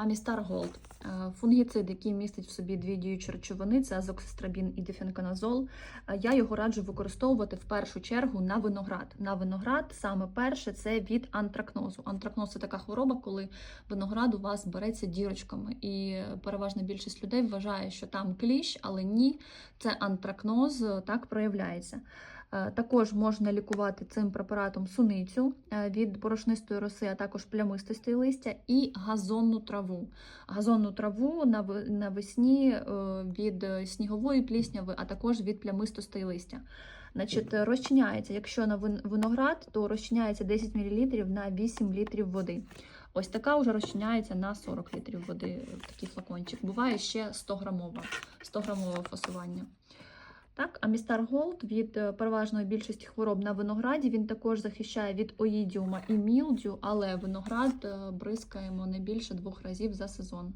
Амістар Голд Е, фунгіцид, який містить в собі дві діючі речовини, це азоксистрабін і дифенконазол. Е, Я його раджу використовувати в першу чергу на виноград. На виноград саме перше це від антракнозу. Антракноз це така хвороба, коли виноград у вас береться дірочками, і переважна більшість людей вважає, що там кліщ, але ні, це антракноз е, так проявляється. Е, Також можна лікувати цим препаратом суницю е, від борошнистої роси, а також плямистості листя і газонну траву. Газонну траву навесні е, від снігової плісняви, а також від плямистостей листя. Значить, розчиняється, якщо на виноград, то розчиняється 10 мл на 8 літрів води. Ось така вже розчиняється на 40 літрів води, е, такий флакончик. Буває ще 100 грамова, 100 грамове фасування. Так, Амістар Голд від е, переважної більшості хвороб на винограді він також захищає від оїдіума і мілдю, але виноград е, бризкаємо не більше двох разів за сезон.